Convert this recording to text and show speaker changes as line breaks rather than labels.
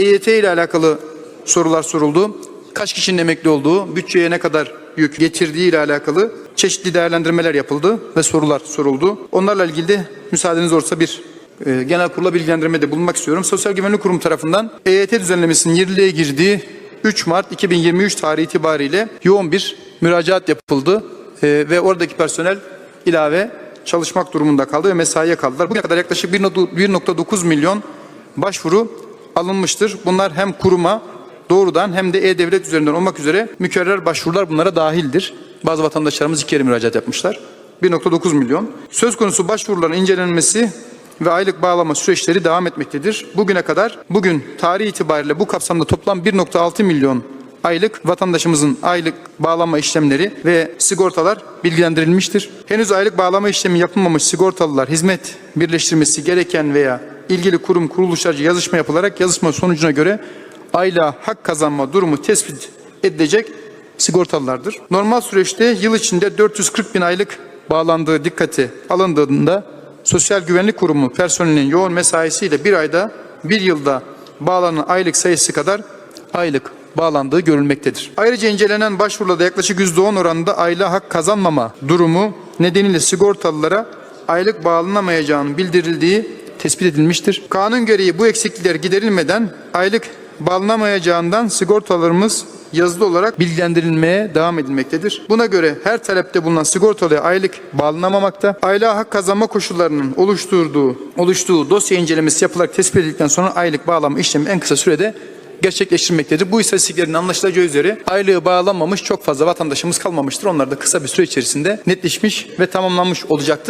EYT ile alakalı sorular soruldu. Kaç kişinin emekli olduğu, bütçeye ne kadar yük getirdiği ile alakalı çeşitli değerlendirmeler yapıldı ve sorular soruldu. Onlarla ilgili de müsaadeniz olursa bir e, genel kurula bilgilendirmede bulunmak istiyorum. Sosyal Güvenlik Kurumu tarafından EYT düzenlemesinin yürürlüğe girdiği 3 Mart 2023 tarihi itibariyle yoğun bir müracaat yapıldı E, ve oradaki personel ilave çalışmak durumunda kaldı ve mesaiye kaldılar. Bugüne kadar yaklaşık 1.9 milyon başvuru alınmıştır. Bunlar hem kuruma doğrudan hem de e-devlet üzerinden olmak üzere mükerrer başvurular bunlara dahildir. Bazı vatandaşlarımız iki kere müracaat yapmışlar. 1.9 milyon. Söz konusu başvuruların incelenmesi ve aylık bağlama süreçleri devam etmektedir. Bugüne kadar bugün tarih itibariyle bu kapsamda toplam 1.6 milyon aylık vatandaşımızın aylık bağlama işlemleri ve sigortalar bilgilendirilmiştir. Henüz aylık bağlama işlemi yapılmamış sigortalılar hizmet birleştirmesi gereken veya ilgili kurum kuruluşlarca yazışma yapılarak yazışma sonucuna göre aylığa hak kazanma durumu tespit edilecek sigortalılardır. Normal süreçte yıl içinde 440 bin aylık bağlandığı dikkate alındığında Sosyal Güvenlik Kurumu personelinin yoğun mesaisiyle bir ayda bir yılda bağlanan aylık sayısı kadar aylık bağlandığı görülmektedir. Ayrıca incelenen başvurularda yaklaşık %10 oranında aylığa hak kazanmama durumu nedeniyle sigortalılara aylık bağlanamayacağının bildirildiği tespit edilmiştir. Kanun gereği bu eksiklikler giderilmeden aylık bağlanamayacağından sigortalarımız yazılı olarak bilgilendirilmeye devam edilmektedir. Buna göre her talepte bulunan sigortalıya aylık bağlanamamakta. Aylığa hak kazanma koşullarının oluşturduğu, oluştuğu dosya incelemesi yapılarak tespit edildikten sonra aylık bağlama işlemi en kısa sürede gerçekleştirmektedir. Bu istatistiklerin anlaşılacağı üzere aylığı bağlanmamış çok fazla vatandaşımız kalmamıştır. Onlar da kısa bir süre içerisinde netleşmiş ve tamamlanmış olacaktır.